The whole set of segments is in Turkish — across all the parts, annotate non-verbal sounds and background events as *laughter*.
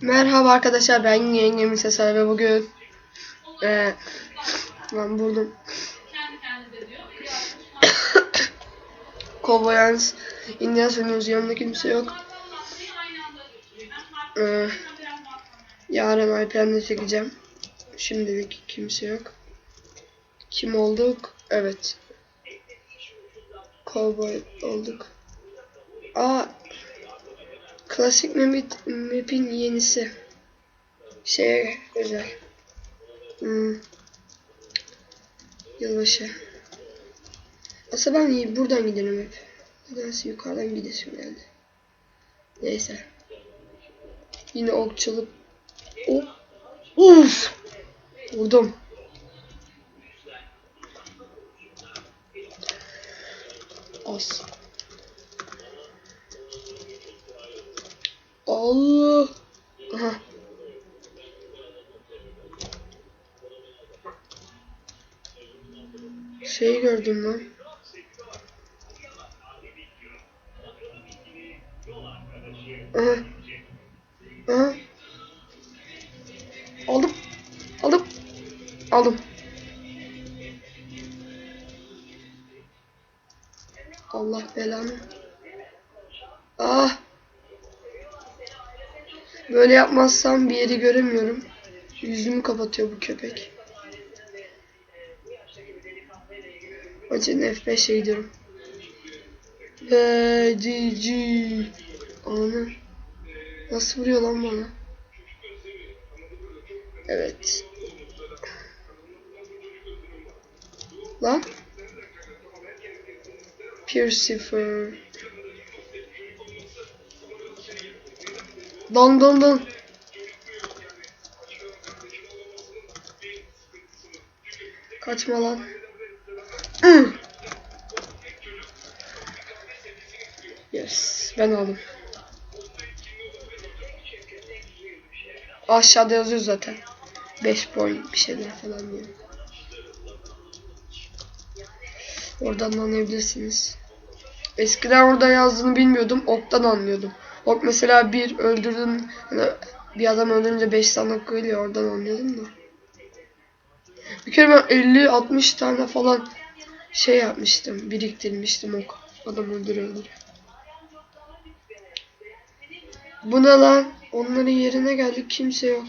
Merhaba arkadaşlar ben yengem Sesar ve bugün eee ben buldum *coughs* Cowboys Indian oynuyoruz yanımda kimse yok. Eee yarın iPad'le çekeceğim. Şimdilik kimse yok. Kim olduk? Evet. Cowboy olduk. Aa Klasik map, map'in yenisi. Şey güzel. Hmm. Yılbaşı. Aslında ben buradan gidelim hep. Nedense yukarıdan gidesim geldi. Neyse. Yine okçuluk. Oh. Uf. Vurdum. As. Allah. Aha. Şey gördüm lan. Aha. Aha. Aldım. Aldım. Aldım. Allah belanı. Böyle yapmazsam bir yeri göremiyorum. Yüzümü kapatıyor bu köpek. Acın F5'e gidiyorum. Ve GG. Anı. Nasıl vuruyor lan bana? Evet. Lan. Piercifer. Don don don. Kaçma lan. Yes, ben aldım. Aşağıda yazıyor zaten. 5 point bir şeyler falan diyor. Oradan anlayabilirsiniz. Eskiden orada yazdığını bilmiyordum. Oktan anlıyordum. Ok mesela bir öldürdün hani bir adam öldürünce 5 tane geliyor oradan anlıyordum da. Bir kere ben 50-60 tane falan şey yapmıştım. Biriktirmiştim ok. Adam öldür öldür. Bu ne lan? Onların yerine geldik kimse yok.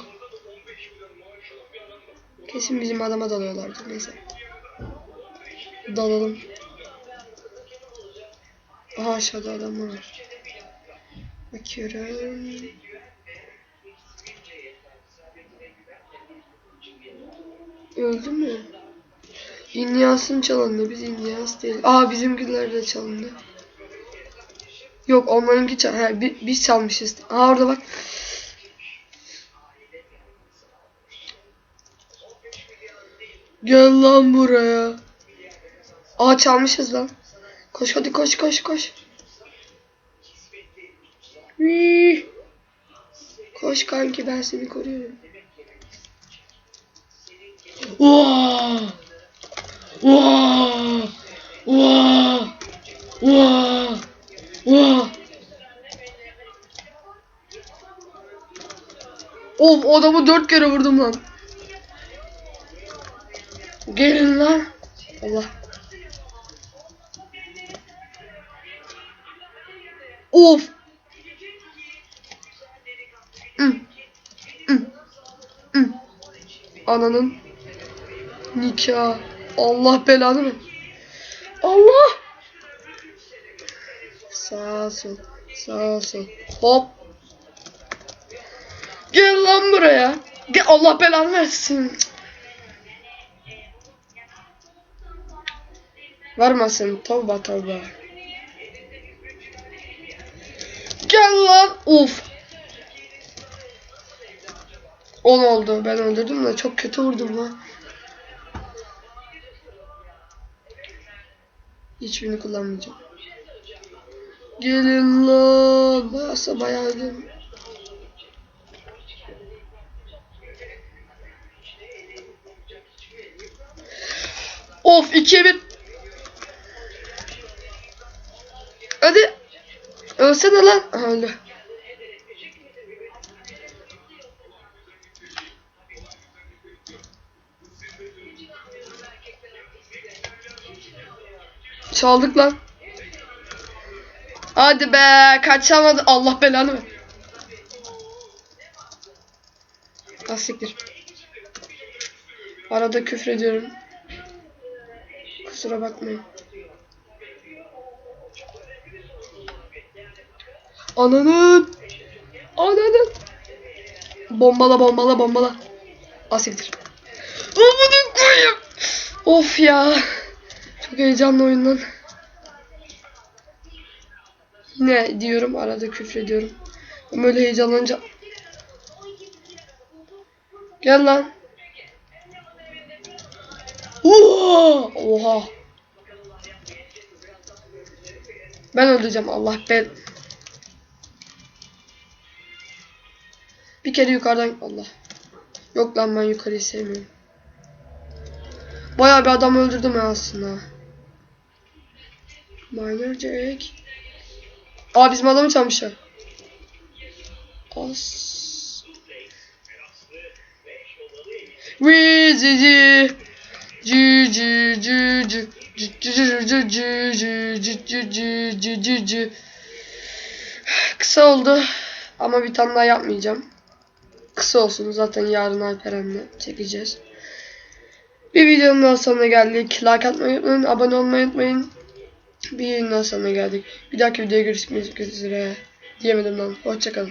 Kesin bizim adama dalıyorlardı. Neyse. Dalalım. Aha aşağıda adam var. Bakıyorum. Öldü mü? İnyas'ın çalındı. Biz İnyas değil. Aa bizimkiler de çalındı. Yok onlarınki çal. He, bi- biz çalmışız. Aa orada bak. Gel lan buraya. Aa çalmışız lan. Koş hadi koş koş koş. Hii. Koş kanki ben seni koruyorum. Vaa! Vaa! Vaa! Vaa! Vaa! Of adamı dört kere vurdum lan. Gelin lan. Allah. Of. Ananın nikah. Allah belanı mı? Allah. Sağ sol. Sağ sol. Hop. Gel lan buraya. Gel Allah belanı versin. Varmasın. Tövbe tövbe. Gel lan. Uf. 10 oldu. Ben öldürdüm de çok kötü vurdum lan. Hiçbirini kullanmayacağım. Gelin lan. Bayasa bayağı. Of 2'ye 1. Hadi. Ölsene lan. Aha, öldü. Çaldık lan. Hadi be kaçamadı. Allah belanı ver. Ah siktir. Arada küfür ediyorum. Kusura bakmayın. Ananın. Ananın. Bombala bombala bombala. Asiktir. Amına koyayım. Of ya. Çok heyecanlı oyundan. Yine diyorum arada küfür ediyorum. Ama Böyle heyecanlanınca. Gel lan. Oha! Oha. Ben öldüreceğim Allah ben. Bir kere yukarıdan Allah. Yok lan ben yukarıyı sevmiyorum. Bayağı bir adam öldürdüm ben aslında. Minor Jack. Aa bizim adamı çalmışlar. As. Wizizi. Cü cü cü cü. Kısa oldu ama bir tane daha yapmayacağım. Kısa olsun zaten yarın Alperen'le çekeceğiz. Bir videonun daha sonuna geldik. Like atmayı unutmayın, abone olmayı unutmayın. Bir daha sonuna geldik. Bir dahaki videoya görüşmek üzere. Diyemedim lan. Hoşçakalın.